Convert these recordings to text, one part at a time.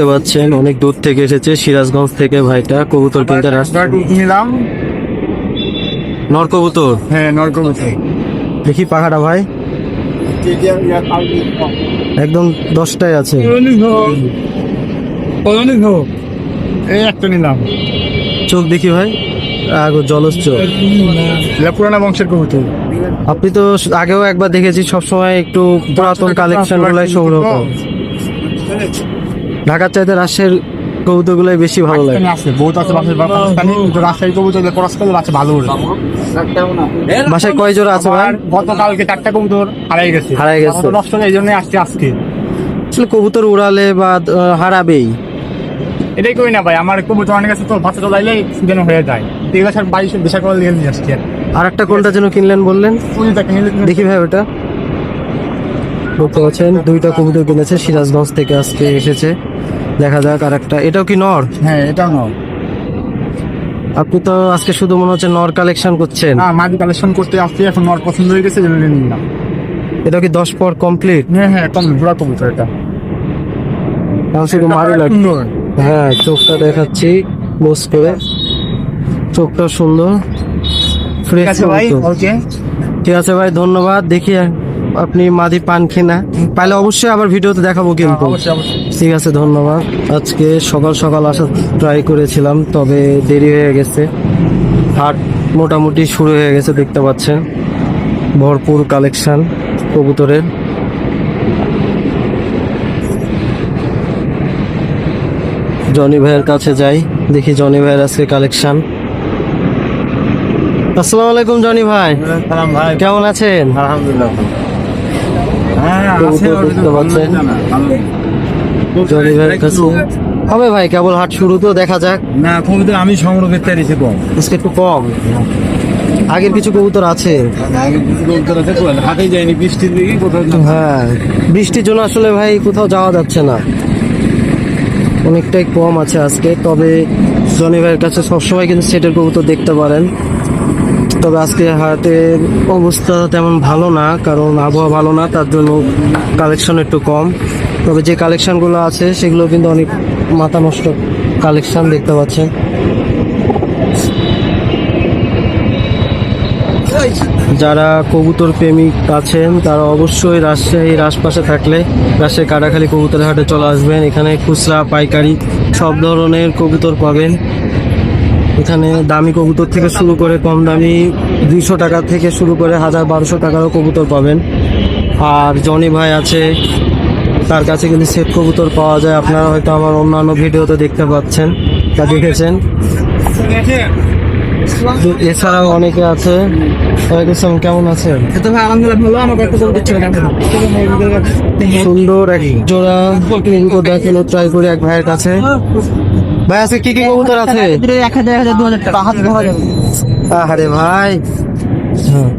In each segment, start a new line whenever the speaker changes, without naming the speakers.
দেখতে পাচ্ছেন অনেক দূর থেকে এসেছে সিরাজগঞ্জ থেকে ভাইটা কবুতর কিনতে রাস্তা
নিলাম।
নর কবুতর
হ্যাঁ নরকমতে
দেখি পাখাটা ভাই। একদম দশটায় আছে।
এই একটা নিলাম।
চোখ দেখি ভাই আগো জলস চোখ।
এটা পুরানা বংশের কবুতর।
আপনি তো আগেও একবার দেখেছি সবসময় একটু পুরাতন কালেকশন গুলাই সংগ্রহ করেন। ঢাকার চাইতে রাজশাহীর কবুতর গুলাই বেশি ভালো লাগে।
আছে বহুত আছে বাসের পাকিস্তানি কিন্তু রাজশাহী কবুতর ক্রস করলে বাচ্চা ভালো ওঠে
বাসায় কয় জোড়া আছে ভাই?
গতকালকে চারটা কবুতর হারাই গেছে।
হারাই গেছে।
নষ্ট এই জন্য আসছে আজকে।
আসলে কবুতর উড়ালে বা হারাবেই।
এটাই করি না ভাই আমার কবুতর অনেক আছে তো বাচ্চা চলাইলে যেন হয়ে যায়। এগুলো সব বাইশ বেশা করে লিখে নিয়ে আসছি।
আর একটা কোনটা যেন কিনলেন বললেন? দেখি ভাই ওটা। দেখতে পাচ্ছেন দুইটা কবুতর কিনেছে সিরাজগঞ্জ থেকে আজকে এসেছে। দেখা যাক আর একটা এটাও কি নর?
হ্যাঁ এটাও নাও
আপনি তো আজকে শুধু মনে হচ্ছে নর কালেকশন করছেন।
না মাদি কালেকশন করতে আসছি এখন নর পছন্দ হয়ে গেছে জন্য নিয়ে নিলাম
এটা কি দশ পর কমপ্লিট
হ্যাঁ হ্যাঁ কম ঘোড়া কবুতর এটা।
শুধু মারি লাগে হ্যাঁ চোখটা দেখাচ্ছি বোস করে। চোখটা সুন্দর। ফ্রেশ
আছে ভাই ওকে।
ঠিক আছে ভাই ধন্যবাদ। দেখি আপনি মাদি পান কিনা। পাইলে অবশ্যই আবার ভিডিওতে দেখাবো কিন্তু।
অবশ্যই অবশ্যই।
ঠিক আছে ধন্যবাদ। আজকে সকাল সকাল আসার ট্রাই করেছিলাম তবে দেরি হয়ে গেছে। হাট মোটামুটি শুরু হয়ে গেছে দেখতে পাচ্ছেন। ভরপুর কালেকশন কবুতরের। জনি ভাইয়ের কাছে যাই দেখি জনি ভাইয়ের আজকে কালেকশন আসসালামু আলাইকুম জনি ভাই।
ভাই।
কেমন আছেন?
আলহামদুলিল্লাহ হ্যাঁ
দেখতে পাচ্ছেন। জনি ভাইয়ের কাছে। হবে ভাই কেবল হাট শুরু তো দেখা যাক।
না কবুতর আমি সংগ্রহ করতে এসেছি কম।
আজকে একটু কম। আগের কিছু কবুতর আছে।
যায়নি বৃষ্টির দিকে কোথাও
হ্যাঁ বৃষ্টির জন্য আসলে ভাই কোথাও যাওয়া যাচ্ছে না। অনেকটাই কম আছে আজকে তবে জনি ভাইয়ের কাছে সবসময় কিন্তু সেটের কবুতর দেখতে পারেন। তবে আজকে হাটের অবস্থা তেমন ভালো না কারণ আবহাওয়া ভালো না তার জন্য কালেকশন একটু কম। তবে যে কালেকশনগুলো আছে, সেগুলো কিন্তু অনেক মাথা নষ্ট কালেকশন দেখতে পাচ্ছেন। যারা কবুতর প্রেমিক আছেন, তারা অবশ্যই রাজশাহীর আশপাশে থাকলে রাজশাহী কাটাখালী কবুতর হাটে চলে আসবেন। এখানে খুচরা, পাইকারি সব ধরনের কবুতর পাবেন। এখানে দামি কবুতর থেকে শুরু করে কম দামি দুইশো টাকা থেকে শুরু করে হাজার বারোশো টাকারও কবুতর পাবেন। আর জনি ভাই আছে তার কাছে কিন্তু সেট কবুতর পাওয়া যায়। আপনারা হয়তো আমার অন্যান্য ভিডিওতে দেখতে পাচ্ছেন বা দেখেছেন। এছাড়াও অনেকে আছে। ওয়ালাইকুম কেমন আছেন?
তো ভাই আলহামদুলিল্লাহ ভালো। আমাকে একটা
সুন্দর এক জোড়া। দেখানো ট্রাই করি এক ভাইয়ের কাছে। ভাই আজকে কি কি কবুতর আছে?
এক হাজার এক হাজার দু হাজার টাকা। হাত
আরে ভাই। হ্যাঁ,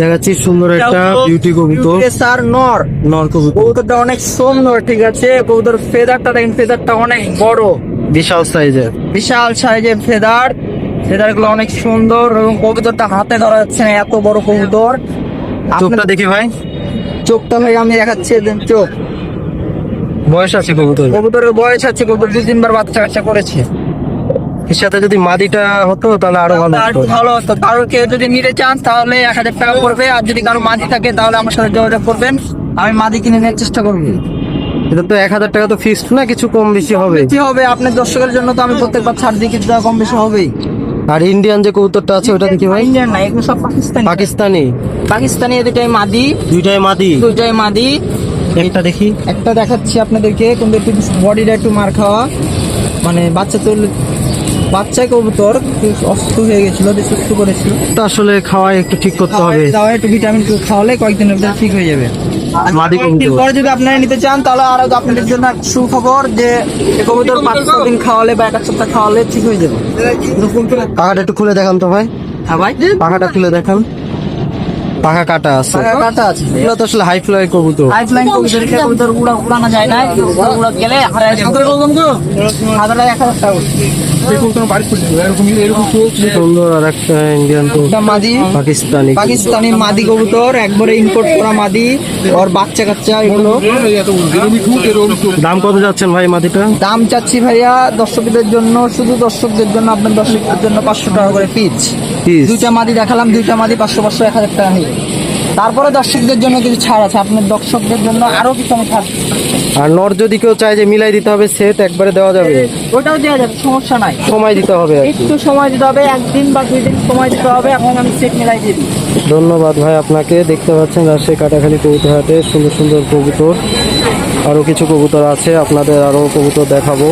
দেখাচ্ছি সুন্দর একটা বিউটি কবুতর।
স্যার নর।
নর কবুতর।
কবুতরটা অনেক সুন্দর ঠিক আছে? কবুতর ফেদারটা দেখেন ফেদারটা অনেক বড়।
বিশাল সাইজের
বিশাল সাইজের ফেদার। গুলো অনেক সুন্দর এবং কবুতরটা হাতে ধরা যাচ্ছে না এত বড় কবুতর।
চোখটা দেখি ভাই।
চোখটা ভাই আমি দেখাচ্ছি চোখ।
বয়স আছে কবুতর
কবুতরের বয়স আছে কবুতর দু তিনবার বাচ্চা কাচ্চা করেছে।
এর সাথে যদি মাদিটা হতো তাহলে আরও ভালো
আর
হতো।
ভালো হতো। কারও কেউ যদি নিতে চান তাহলে এক হাজার টাকা পড়বে। আর যদি কারও মাদি থাকে তাহলে আমার সাথে যোগাযোগ করবেন। আমি মাদি কিনে নেওয়ার চেষ্টা করব।
এটা তো এক হাজার টাকা তো ফিক্সড না কিছু কম বেশি হবে।
কি হবে। আপনার দর্শকের জন্য তো আমি প্রত্যেকবার ছাড় দিই কিন্তু কম বেশি হবেই।
আর ইন্ডিয়ান যে কবুতরটা আছে ওটা দেখি ভাই?
ইন্ডিয়ান না এগুলো সব পাকিস্তানি।
পাকিস্তানি।
পাকিস্তানি দুটাই মাদি।
দুইটাই মাদি।
দুটাই মাদি।
একটা দেখি।
একটা দেখাচ্ছি আপনাদেরকে। কিন্তু একটু বডিটা একটু মার খাওয়া। মানে বাচ্চা তো বাচ্চা কবুতর অসুস্থ হয়ে গেছিল সুস্থ করেছিল।
আসলে খাওয়া একটু ঠিক করতে হবে।
দাওয়া একটু ভিটামিন খাওয়ালে কয়েকদিনের মধ্যে ঠিক হয়ে যাবে।
পরে কবুতর।
এরপর যদি আপনারা নিতে চান তাহলে আরও আপনাদের জন্য সুখবর যে কবুতর পাঁচ দিন খাওয়ালে বা এক সপ্তাহ খাওয়ালে ঠিক হয়ে যাবে।
পাখাটা একটু খুলে দেখান তো ভাই।
হ্যাঁ ভাই।
পাখাটা খুলে দেখান। পাখা কাটা আছে।
কাটা আছে।
এগুলো তো আসলে হাই ফ্লাই কবুতর
পাইপলাইন কবুতর কবুতর উড়া উড়ানো যায় না। উড়া গেলে হারায় যাবে হাজার এক হাজার টাকা
সুন্দর আর একটা ইন্ডিয়ান তো
এটা মাদি।
পাকিস্তানি
পাকিস্তানি মাদি কবুতর। একবারে ইম্পোর্ট করা মাদি। ওর বাচ্চা কাচ্চা এগুলো।
দাম কত যাচ্ছেন ভাই মাটিটা
দাম চাচ্ছি ভাইয়া দর্শকদের জন্য শুধু দর্শকদের জন্য আপনার দর্শকদের জন্য পাঁচশো টাকা করে পিচ
পিস
দুইটা মাদি দেখালাম দুইটা মাদি পাঁচশো পাঁচশো এক হাজার টাকা নিয়ে। তারপরে দর্শকদের জন্য কিছু ছাড় আছে আপনার দর্শকদের জন্য আরও কিছু আমি ছাড়
আর নর যদি কেউ চায় যে মিলাই দিতে হবে সেট একবারে দেওয়া যাবে।
ওটাও দেওয়া যাবে সমস্যা নাই।
সময় দিতে হবে
একটু সময় দিতে হবে একদিন বা দুই দিন সময় দিতে হবে এখন আমি সেট মিলাই দিয়ে দিই
ধন্যবাদ ভাই আপনাকে দেখতে পাচ্ছেন রাজশাহী কাটাখালি কবুতর হাটে সুন্দর সুন্দর কবুতর। আরও কিছু কবুতর আছে আপনাদের আরও কবুতর দেখাবো।